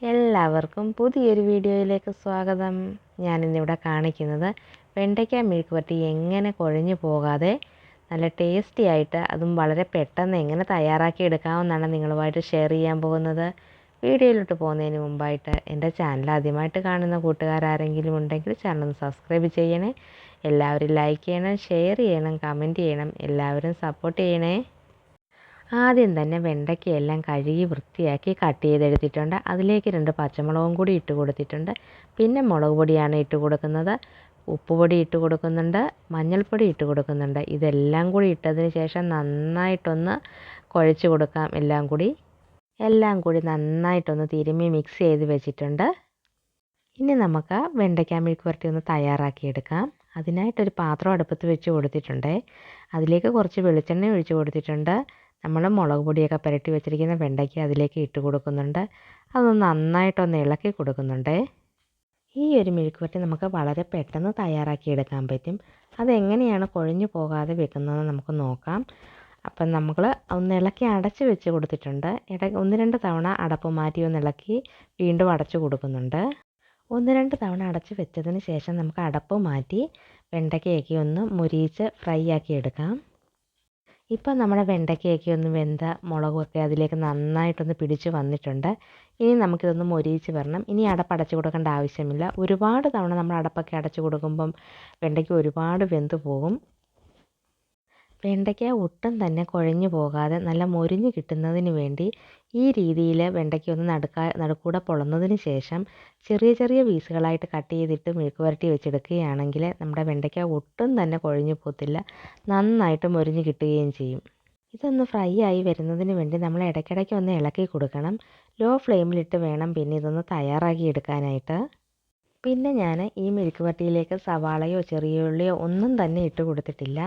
എല്ലാവർക്കും പുതിയൊരു വീഡിയോയിലേക്ക് സ്വാഗതം. ഞാനിന്നിവിടെ കാണിക്കുന്നത് വെണ്ടയ്ക്ക മെഴുക്ക് വരട്ടി എങ്ങനെ കുഴഞ്ഞു പോകാതെ നല്ല ടേസ്റ്റി ആയിട്ട് അതും വളരെ പെട്ടെന്ന് എങ്ങനെ തയ്യാറാക്കി എടുക്കാമെന്നാണ് നിങ്ങളുമായിട്ട് ഷെയർ ചെയ്യാൻ പോകുന്നത്. വീഡിയോയിലോട്ട് പോകുന്നതിന് മുമ്പായിട്ട് എന്റെ ചാനൽ ആദ്യമായിട്ട് കാണുന്ന കൂട്ടുകാരാരെങ്കിലും ഉണ്ടെങ്കിൽ ചാനൽ സബ്സ്ക്രൈബ് ചെയ്യണേ. എല്ലാവരും ലൈക്ക് ചെയ്യണം ഷെയർ ചെയ്യണം കമന്റ് ചെയ്യണം. എല്ലാവരും സപ്പോർട്ട് ചെയ്യണേ. ആദ്യം തന്നെ വെണ്ടയ്ക്കയെല്ലാം കഴുകി വൃത്തിയാക്കി കട്ട് ചെയ്തെടുത്തിട്ടുണ്ട്. അതിലേക്ക് രണ്ട് പച്ചമുളകും കൂടി ഇട്ട് കൊടുത്തിട്ടുണ്ട്. പിന്നെ മുളക് പൊടിയാണ് ഇട്ട് കൊടുക്കുന്നത്. ഉപ്പുപൊടി ഇട്ട് കൊടുക്കുന്നുണ്ട്. മഞ്ഞൾപ്പൊടി ഇട്ട് കൊടുക്കുന്നുണ്ട്. ഇതെല്ലാം കൂടി ഇട്ടതിന് ശേഷം നന്നായിട്ടൊന്ന് കുഴച്ച് കൊടുക്കാം എല്ലാം കൂടി. എല്ലാം കൂടി നന്നായിട്ടൊന്ന് തിരുമ്മി മിക്സ് ചെയ്ത് വെച്ചിട്ടുണ്ട്. ഇനി നമുക്ക് വെണ്ടയ്ക്ക മെഴുക്ക് പുരട്ടി ഒന്ന് തയ്യാറാക്കിയെടുക്കാം അതിനായിട്ടൊരു പാത്രം അടുപ്പത്ത് വെച്ച് കൊടുത്തിട്ടുണ്ട്. അതിലേക്ക് കുറച്ച് വെളിച്ചെണ്ണ ഒഴിച്ച് കൊടുത്തിട്ടുണ്ട്. നമ്മൾ മുളക് പൊടിയൊക്കെ പുരട്ടി വെച്ചിരിക്കുന്ന വെണ്ടയ്ക്ക അതിലേക്ക് ഇട്ട് കൊടുക്കുന്നുണ്ട്. അതൊന്ന് നന്നായിട്ടൊന്ന് ഇളക്കി കൊടുക്കുന്നുണ്ട്. ഈ ഒരു മെഴുക്കുവരട്ടി നമുക്ക് വളരെ പെട്ടെന്ന് തയ്യാറാക്കി എടുക്കാൻ പറ്റും. അതെങ്ങനെയാണ് കുഴഞ്ഞു പോകാതെ വെക്കുന്നത് നമുക്ക് നോക്കാം. അപ്പം നമ്മൾ ഒന്ന് ഇളക്കി അടച്ച് വെച്ച് കൊടുത്തിട്ടുണ്ട്. ഇട ഒന്ന് രണ്ട് തവണ അടപ്പ് മാറ്റി ഒന്ന് ഇളക്കി വീണ്ടും അടച്ച് കൊടുക്കുന്നുണ്ട്. ഒന്ന് രണ്ട് തവണ അടച്ച് വെച്ചതിന് ശേഷം നമുക്ക് അടപ്പ് മാറ്റി വെണ്ടയ്ക്കയൊക്കെ ഒന്ന് മുരിയിച്ച് ഫ്രൈ ആക്കി എടുക്കാം. ഇപ്പം നമ്മുടെ വെണ്ടയ്ക്കയൊക്കെ ഒന്ന് വെന്ത മുളകൊക്കെ അതിലേക്ക് നന്നായിട്ടൊന്ന് പിടിച്ച് വന്നിട്ടുണ്ട്. ഇനി നമുക്കിതൊന്ന് മൊരിയിച്ച് വരണം. ഇനി അടപ്പടച്ച് കൊടുക്കേണ്ട ആവശ്യമില്ല. ഒരുപാട് തവണ നമ്മൾ അടപ്പൊക്കെ അടച്ചു കൊടുക്കുമ്പം വെണ്ടയ്ക്ക ഒരുപാട് വെന്ത് പോകും. വെണ്ടയ്ക്ക ഒട്ടും തന്നെ കുഴഞ്ഞു പോകാതെ നല്ല മൊരിഞ്ഞു കിട്ടുന്നതിന് വേണ്ടി ഈ രീതിയിൽ വെണ്ടയ്ക്ക ഒന്ന് നടുക്ക നടുക്കൂടെ പൊളന്നതിന് ശേഷം ചെറിയ ചെറിയ പീസുകളായിട്ട് കട്ട് ചെയ്തിട്ട് മെഴുക്ക് പുരട്ടി വെച്ചെടുക്കുകയാണെങ്കിൽ നമ്മുടെ വെണ്ടയ്ക്ക ഒട്ടും തന്നെ കുഴഞ്ഞു പോകത്തില്ല. നന്നായിട്ട് മൊരിഞ്ഞു കിട്ടുകയും ചെയ്യും. ഇതൊന്ന് ഫ്രൈ ആയി വരുന്നതിന് വേണ്ടി നമ്മൾ ഇടയ്ക്കിടയ്ക്ക് ഒന്ന് ഇളക്കി കൊടുക്കണം. ലോ ഫ്ലെയിമിലിട്ട് വേണം പിന്നെ ഇതൊന്ന് തയ്യാറാക്കി എടുക്കാനായിട്ട്. പിന്നെ ഞാൻ ഈ മെഴുക്ക് വരട്ടിയിലേക്ക് സവാളയോ ചെറിയ ഉള്ളിയോ ഒന്നും തന്നെ ഇട്ട് കൊടുത്തിട്ടില്ല.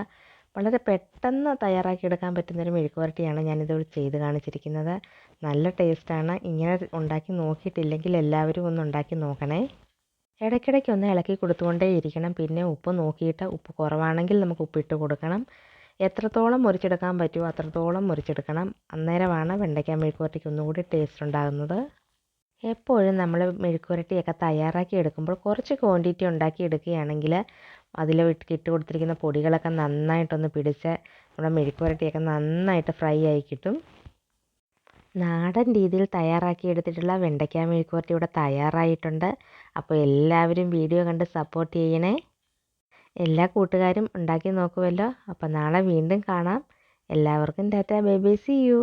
വളരെ പെട്ടെന്ന് തയ്യാറാക്കി തയ്യാറാക്കിയെടുക്കാൻ പറ്റുന്നൊരു മെഴുക്ക് പുരട്ടിയാണ് ഞാനിത് ചെയ്ത് കാണിച്ചിരിക്കുന്നത്. നല്ല ടേസ്റ്റാണ്. ഇങ്ങനെ ഉണ്ടാക്കി നോക്കിയിട്ടില്ലെങ്കിൽ എല്ലാവരും ഒന്ന് ഉണ്ടാക്കി നോക്കണേ. ഇടയ്ക്കിടയ്ക്ക് ഒന്ന് ഇളക്കി കൊടുത്തുകൊണ്ടേ ഇരിക്കണം. പിന്നെ ഉപ്പ് നോക്കിയിട്ട് ഉപ്പ് കുറവാണെങ്കിൽ നമുക്ക് ഉപ്പിട്ട് കൊടുക്കണം. എത്രത്തോളം മുറിച്ചെടുക്കാൻ പറ്റുമോ അത്രത്തോളം മുറിച്ചെടുക്കണം. അന്നേരമാണ് വെണ്ടയ്ക്ക മെഴുക്ക് പുരട്ടിക്ക് ഒന്നുകൂടി ടേസ്റ്റ് ഉണ്ടാകുന്നത്. എപ്പോഴും നമ്മൾ മെഴുക്കുപുരട്ടിയൊക്കെ തയ്യാറാക്കി എടുക്കുമ്പോൾ കുറച്ച് ക്വാണ്ടിറ്റി ഉണ്ടാക്കി എടുക്കുകയാണെങ്കിൽ അതിൽ ഇട്ട് കൊടുത്തിരിക്കുന്ന പൊടികളൊക്കെ നന്നായിട്ടൊന്ന് പിടിച്ച് നമ്മുടെ മെഴുക്കുപുരട്ടിയൊക്കെ നന്നായിട്ട് ഫ്രൈ ആയി കിട്ടും. നാടൻ രീതിയിൽ തയ്യാറാക്കി എടുത്തിട്ടുള്ള വെണ്ടയ്ക്ക മെഴുക്കുപുരട്ടി ഇവിടെ തയ്യാറായിട്ടുണ്ട്. അപ്പോൾ എല്ലാവരും വീഡിയോ കണ്ട് സപ്പോർട്ട് ചെയ്യണേ. എല്ലാ കൂട്ടുകാരും ഉണ്ടാക്കി നോക്കുമല്ലോ അപ്പോൾ നാളെ വീണ്ടും കാണാം. എല്ലാവർക്കും tata bye bye see you